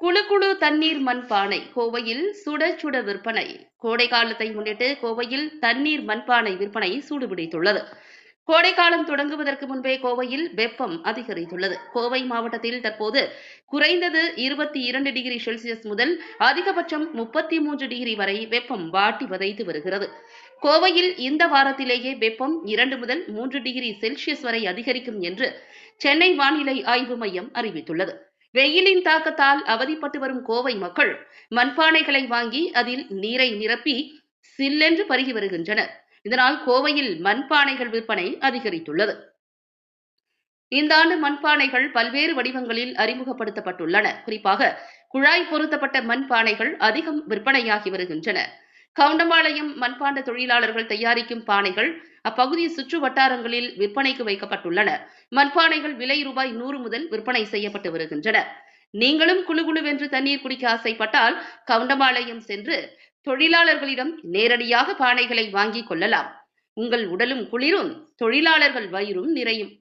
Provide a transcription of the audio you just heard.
குழு குழு தண்ணீர் மண்பானை கோவையில் சுட சுட விற்பனை. கோடை காலத்தை முன்னிட்டு கோவையில் தண்ணீர் மண்பானை விற்பனை சூடுபிடித்துள்ளது. கோடை காலம் தொடங்குவதற்கு முன்பே கோவையில் வெப்பம் அதிகரித்துள்ளது. கோவை மாவட்டத்தில் தற்போது குறைந்தது இருபத்தி இரண்டு டிகிரி செல்சியஸ் முதல் அதிகபட்சம் முப்பத்தி மூன்று டிகிரி வரை வெப்பம் வாட்டி வதைத்து வருகிறது. கோவையில் இந்த வாரத்திலேயே வெப்பம் இரண்டு முதல் மூன்று டிகிரி செல்சியஸ் வரை அதிகரிக்கும் என்று சென்னை வானிலை ஆய்வு மையம் அறிவித்துள்ளது. வெயிலின் தாக்கத்தால் அவதிப்பட்டு வரும் கோவை மக்கள் மண்பானைகளை வாங்கி அதில் நீரை நிரப்பி சில்லென்று பருகி வருகின்றனர். இதனால் கோவையில் மண்பானைகள் விற்பனை அதிகரித்துள்ளது. இந்த ஆண்டு மண்பானைகள் பல்வேறு வடிவங்களில் அறிமுகப்படுத்தப்பட்டுள்ளன. குறிப்பாக குழாய் பொருத்தப்பட்ட மண்பானைகள் அதிகம் விற்பனையாகி வருகின்றன. கவுண்டம்பாளையம் மண்பாண்ட தொழிலாளர்கள் தயாரிக்கும் பானைகள் அப்பகுதி சுற்று வட்டாரங்களில் விற்பனைக்கு வைக்கப்பட்டுள்ளன. மண்பானைகள் விலை ரூபாய் நூறு முதல் விற்பனை செய்யப்பட்டு வருகின்றன. நீங்களும் குழு குழுவென்று தண்ணீர் குடிக்க ஆசைப்பட்டால் கவுண்டமாலயம் சென்று தொழிலாளர்களிடம் நேரடியாக பானைகளை வாங்கிக் கொள்ளலாம். உங்கள் உடலும் குளிரும் தொழிலாளர்கள் வயிறும் நிறையும்.